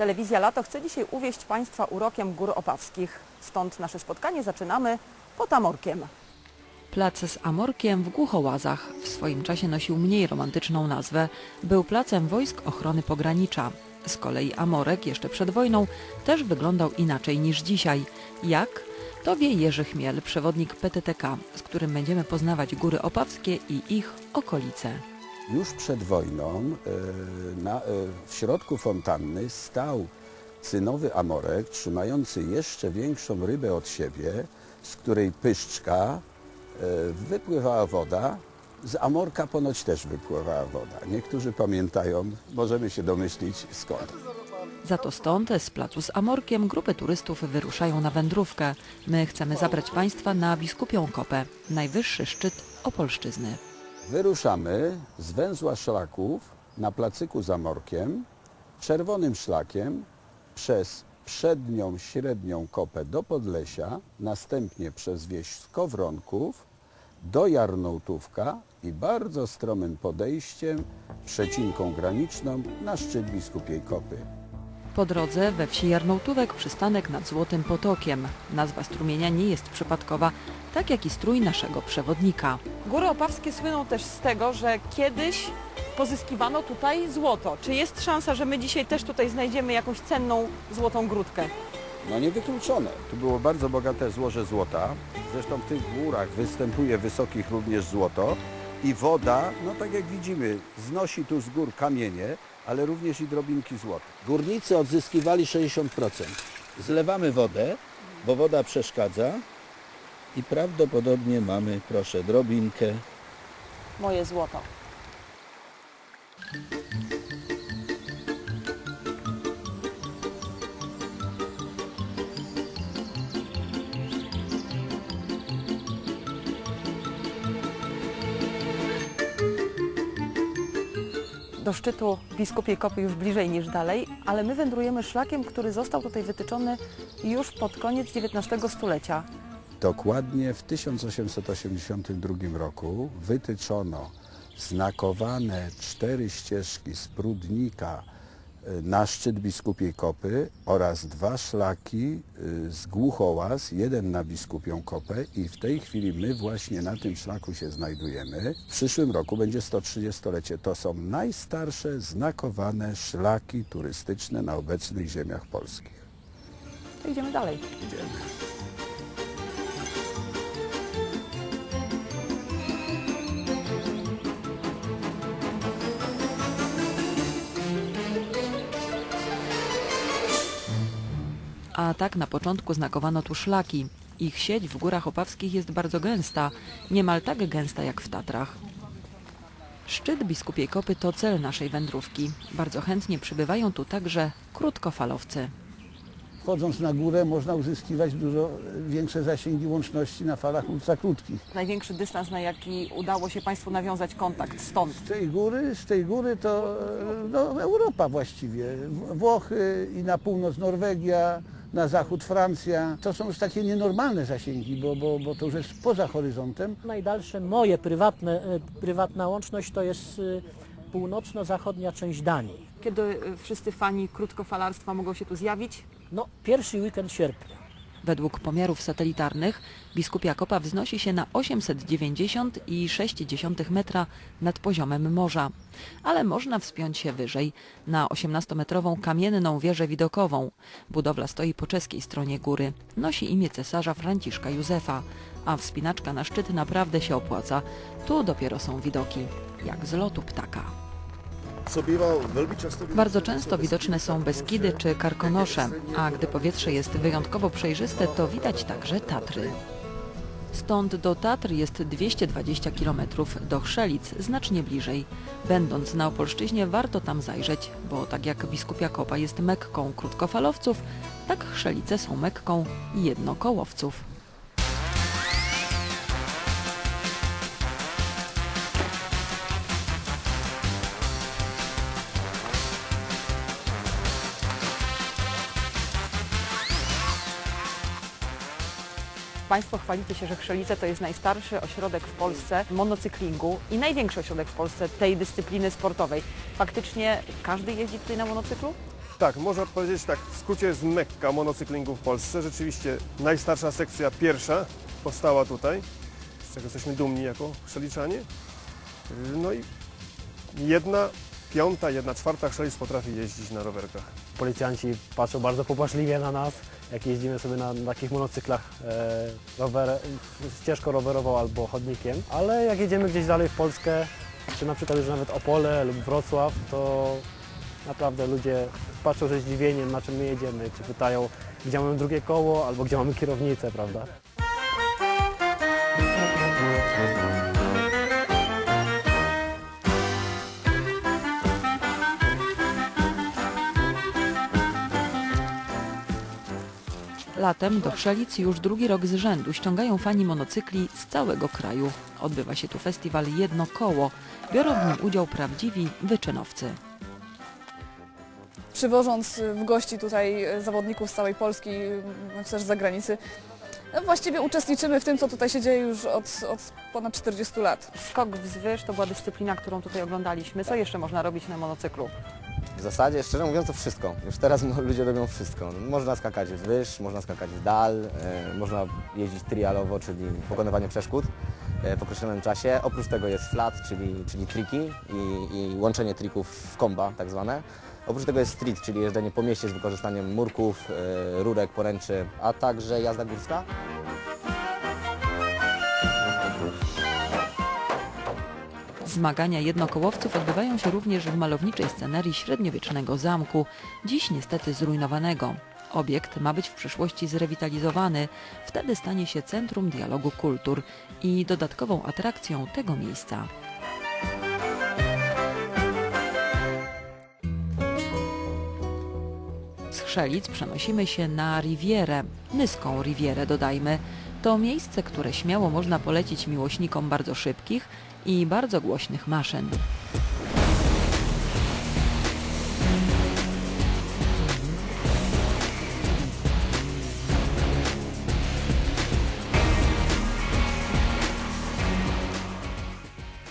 Telewizja Lato chce dzisiaj uwieść Państwa urokiem Gór Opawskich. Stąd nasze spotkanie zaczynamy pod Amorkiem. Plac z Amorkiem w Głuchołazach w swoim czasie nosił mniej romantyczną nazwę. Był placem wojsk ochrony pogranicza. Z kolei Amorek jeszcze przed wojną też wyglądał inaczej niż dzisiaj. Jak? To wie Jerzy Chmiel, przewodnik PTTK, z którym będziemy poznawać Góry Opawskie i ich okolice. Już przed wojną e, na, e, w środku fontanny stał cynowy amorek trzymający jeszcze większą rybę od siebie, z której pyszczka e, wypływała woda. Z amorka ponoć też wypływała woda. Niektórzy pamiętają, możemy się domyślić skąd. Za to stąd, z placu z Amorkiem, grupy turystów wyruszają na wędrówkę. My chcemy zabrać Państwa na Biskupią Kopę, najwyższy szczyt Opolszczyzny. Wyruszamy z węzła szlaków na placyku z amorkiem, czerwonym szlakiem przez przednią, średnią kopę do Podlesia, następnie przez wieś Skowronków do Jarnołtówka i bardzo stromym podejściem, przecinką graniczną na szczyt Biskupiej Kopy. Po drodze we wsi Jarnołtówek przystanek nad Złotym Potokiem. Nazwa strumienia nie jest przypadkowa, tak jak i strój naszego przewodnika. Góry Opawskie słyną też z tego, że kiedyś pozyskiwano tutaj złoto. Czy jest szansa, że my dzisiaj też tutaj znajdziemy jakąś cenną złotą grudkę? No niewykluczone. Tu było bardzo bogate złoże złota. Zresztą w tych górach występuje wysokich również złoto. I woda, no tak jak widzimy, znosi tu z gór kamienie, ale również i drobinki złota. Górnicy odzyskiwali 60%. Zlewamy wodę, bo woda przeszkadza i prawdopodobnie mamy, proszę, drobinkę. Moje złoto. Do szczytu Biskupiej Kopy już bliżej niż dalej, ale my wędrujemy szlakiem, który został tutaj wytyczony już pod koniec XIX stulecia. Dokładnie w 1882 roku wytyczono znakowane cztery ścieżki z na szczyt Biskupiej Kopy oraz dwa szlaki y, z Głuchołaz, jeden na Biskupią Kopę i w tej chwili my właśnie na tym szlaku się znajdujemy. W przyszłym roku będzie 130-lecie. To są najstarsze znakowane szlaki turystyczne na obecnych ziemiach polskich. To idziemy dalej. Idziemy. A tak na początku znakowano tu szlaki. Ich sieć w Górach Opawskich jest bardzo gęsta, niemal tak gęsta jak w Tatrach. Szczyt Biskupiej Kopy to cel naszej wędrówki. Bardzo chętnie przybywają tu także krótkofalowcy. Wchodząc na górę można uzyskiwać dużo większe zasięgi łączności na falach ultrakrótkich. Największy dystans, na jaki udało się Państwu nawiązać kontakt stąd. Z tej góry, z tej góry to no, Europa właściwie. Włochy i na północ Norwegia, na zachód Francja. To są już takie nienormalne zasięgi, bo, bo, bo to już jest poza horyzontem. Najdalsze moje prywatne, e, prywatna łączność to jest y, północno-zachodnia część Danii. Kiedy y, wszyscy fani krótkofalarstwa mogą się tu zjawić? No, pierwszy weekend sierpnia. Według pomiarów satelitarnych Biskupia Kopa wznosi się na 890,6 metra nad poziomem morza. Ale można wspiąć się wyżej, na 18-metrową kamienną wieżę widokową. Budowla stoi po czeskiej stronie góry. Nosi imię cesarza Franciszka Józefa, a wspinaczka na szczyt naprawdę się opłaca. Tu dopiero są widoki, jak z lotu ptaka. Bardzo często widoczne są Beskidy czy Karkonosze, a gdy powietrze jest wyjątkowo przejrzyste, to widać także Tatry. Stąd do Tatr jest 220 km, do Chrzelic znacznie bliżej. Będąc na Opolszczyźnie warto tam zajrzeć, bo tak jak Biskupia Kopa jest mekką krótkofalowców, tak Chrzelice są mekką jednokołowców. Państwo chwalicie się, że Chrzelice to jest najstarszy ośrodek w Polsce monocyklingu i największy ośrodek w Polsce tej dyscypliny sportowej. Faktycznie każdy jeździ tutaj na monocyklu? Tak, można powiedzieć tak, w skrócie jest mekka monocyklingu w Polsce. Rzeczywiście najstarsza sekcja, pierwsza, powstała tutaj, z czego jesteśmy dumni jako szeliczanie. No i jedna piąta, jedna czwarta Chrzelic potrafi jeździć na rowerkach. Policjanci patrzą bardzo popatrzliwie na nas, jak jeździmy sobie na, na takich monocyklach e, rower, ścieżką rowerową albo chodnikiem, ale jak jedziemy gdzieś dalej w Polskę, czy na przykład już nawet Opole lub Wrocław, to naprawdę ludzie patrzą ze zdziwieniem, na czym my jedziemy, czy pytają, gdzie mamy drugie koło albo gdzie mamy kierownicę, prawda? Latem do Chrzelic już drugi rok z rzędu ściągają fani monocykli z całego kraju. Odbywa się tu festiwal Jedno Koło. Biorą w nim udział prawdziwi wyczynowcy. przywożąc w gości tutaj zawodników z całej Polski, no też z zagranicy. No właściwie uczestniczymy w tym, co tutaj się dzieje już od, od ponad 40 lat. Skok wzwyż to była dyscyplina, którą tutaj oglądaliśmy. Co jeszcze można robić na monocyklu? W zasadzie, szczerze mówiąc, to wszystko. Już teraz mo- ludzie robią wszystko. Można skakać wzwyż, można skakać w dal, e, można jeździć trialowo, czyli pokonywanie przeszkód e, w określonym czasie. Oprócz tego jest flat, czyli, czyli triki i, i łączenie trików w komba tak zwane. Oprócz tego jest street, czyli jeżdżenie po mieście z wykorzystaniem murków, e, rurek, poręczy, a także jazda górska. Zmagania jednokołowców odbywają się również w malowniczej scenerii średniowiecznego zamku, dziś niestety zrujnowanego. Obiekt ma być w przyszłości zrewitalizowany, wtedy stanie się centrum dialogu kultur i dodatkową atrakcją tego miejsca. Z Chrzelic przenosimy się na Rivierę, Nyską Rivierę dodajmy. To miejsce, które śmiało można polecić miłośnikom bardzo szybkich i bardzo głośnych maszyn.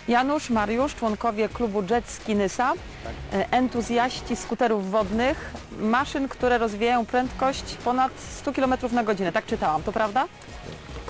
Janusz, Mariusz, członkowie klubu Jet Ski Nysa, e, entuzjaści skuterów wodnych, maszyn, które rozwijają prędkość ponad 100 km na godzinę. Tak czytałam, to prawda?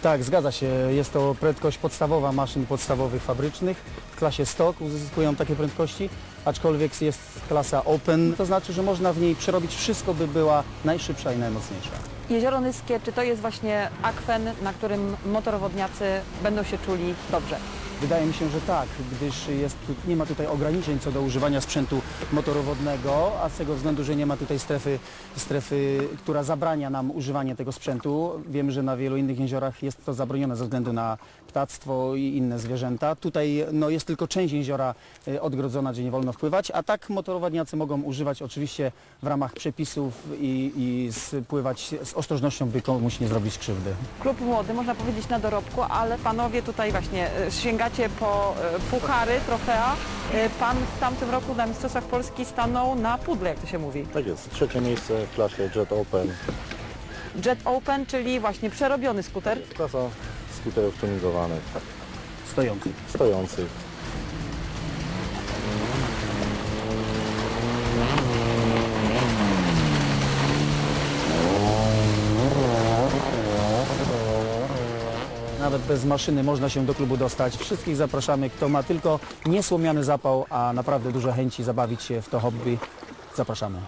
Tak, zgadza się. Jest to prędkość podstawowa maszyn podstawowych fabrycznych. W klasie stock uzyskują takie prędkości, aczkolwiek jest klasa open. To znaczy, że można w niej przerobić wszystko, by była najszybsza i najmocniejsza. Jezioro Nyskie, czy to jest właśnie akwen, na którym motorowodniacy będą się czuli dobrze? Wydaje mi się, że tak, gdyż jest, nie ma tutaj ograniczeń co do używania sprzętu motorowodnego, a z tego względu, że nie ma tutaj strefy, strefy, która zabrania nam używanie tego sprzętu. Wiemy, że na wielu innych jeziorach jest to zabronione ze względu na ptactwo i inne zwierzęta. Tutaj no, jest tylko część jeziora y, odgrodzona, gdzie nie wolno wpływać, a tak motorowodniacy mogą używać oczywiście w ramach przepisów i, i spływać z ostrożnością, by komuś nie zrobić krzywdy. Klub młody, można powiedzieć na dorobku, ale panowie tutaj właśnie e, sięgacie po e, puchary, trofea. E, Pan w tamtym roku na Mistrzostwach Polski stanął na pudle, jak to się mówi. Tak jest, trzecie miejsce w klasie Jet Open, Jet Open, czyli właśnie przerobiony skuter. klasa skuterów tuningowanych, Stojący. stojących. Nawet bez maszyny można się do klubu dostać. Wszystkich zapraszamy. Kto ma tylko niesłomiany zapał, a naprawdę dużo chęci zabawić się w to hobby, zapraszamy.